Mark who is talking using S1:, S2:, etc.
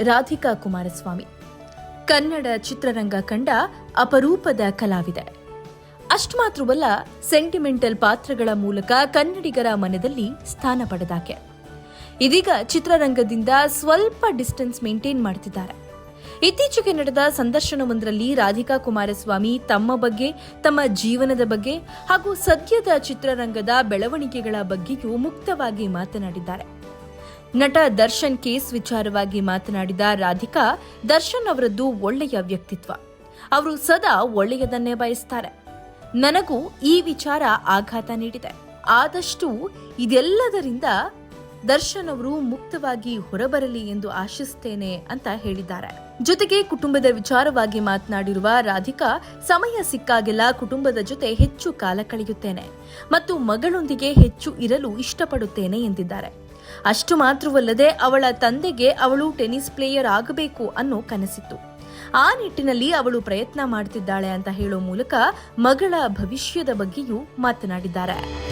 S1: ರಾಧಿಕಾ ಕುಮಾರಸ್ವಾಮಿ. ಕನ್ನಡ ಚಿತ್ರರಂಗ ಕಂಡ ಅಪರೂಪದ ಕಲಾವಿದೆ. ಅಷ್ಟು ಮಾತ್ರವಲ್ಲ, ಸೆಂಟಿಮೆಂಟಲ್ ಪಾತ್ರಗಳ ಮೂಲಕ ಕನ್ನಡಿಗರ ಮನದಲ್ಲಿ ಸ್ಥಾನ ಪಡೆದಾಕೆ. ಇದೀಗ ಚಿತ್ರರಂಗದಿಂದ ಸ್ವಲ್ಪ ಡಿಸ್ಟೆನ್ಸ್ ಮೇಂಟೈನ್ ಮಾಡ್ತಿದ್ದಾರೆ. ಇತ್ತೀಚೆಗೆ ನಡೆದ ಸಂದರ್ಶನವೊಂದರಲ್ಲಿ ರಾಧಿಕಾ ಕುಮಾರಸ್ವಾಮಿ ತಮ್ಮ ಬಗ್ಗೆ, ತಮ್ಮ ಜೀವನದ ಬಗ್ಗೆ ಹಾಗೂ ಸದ್ಯದ ಚಿತ್ರರಂಗದ ಬೆಳವಣಿಗೆಗಳ ಬಗ್ಗೆಯೂ ಮುಕ್ತವಾಗಿ ಮಾತನಾಡಿದ್ದಾರೆ. ನಟ ದರ್ಶನ್ ಕೇಸ್ ವಿಚಾರವಾಗಿ ಮಾತನಾಡಿದ ರಾಧಿಕಾ, ದರ್ಶನ್ ಅವರದ್ದು ಒಳ್ಳೆಯ ವ್ಯಕ್ತಿತ್ವ. ಅವರು ಸದಾ ಒಳ್ಳೆಯದನ್ನೇ ಬಯಸ್ತಾರೆ. ನನಗೂ ಈ ವಿಚಾರ ಆಘಾತ ನೀಡಿದೆ. ಆದಷ್ಟು ಇದೆಲ್ಲದರಿಂದ ದರ್ಶನ್ ಅವರು ಮುಕ್ತವಾಗಿ ಹೊರಬರಲಿ ಎಂದು ಆಶಿಸ್ತೇನೆ ಅಂತ ಹೇಳಿದ್ದಾರೆ. ಜೊತೆಗೆ ಕುಟುಂಬದ ವಿಚಾರವಾಗಿ ಮಾತನಾಡಿರುವ ರಾಧಿಕಾ, ಸಮಯ ಸಿಕ್ಕಾಗೆಲ್ಲ ಕುಟುಂಬದ ಜೊತೆ ಹೆಚ್ಚು ಕಾಲ ಕಳೆಯುತ್ತೇನೆ ಮತ್ತು ಮಗಳೊಂದಿಗೆ ಹೆಚ್ಚು ಇರಲು ಇಷ್ಟಪಡುತ್ತೇನೆ ಎಂದಿದ್ದಾರೆ. ಅಷ್ಟು ಮಾತ್ರವಲ್ಲದೆ ಅವಳ ತಂದೆಗೆ ಅವಳು ಟೆನ್ನಿಸ್ ಪ್ಲೇಯರ್ ಆಗಬೇಕು ಅನ್ನೋ ಕನಸಿತ್ತು. ಆ ನಿಟ್ಟಿನಲ್ಲಿ ಅವಳು ಪ್ರಯತ್ನ ಮಾಡ್ತಿದ್ದಾಳೆ ಅಂತ ಹೇಳೋ ಮೂಲಕ ಮಗಳ ಭವಿಷ್ಯದ ಬಗ್ಗೆಯೂ ಮಾತನಾಡಿದ್ದಾರೆ.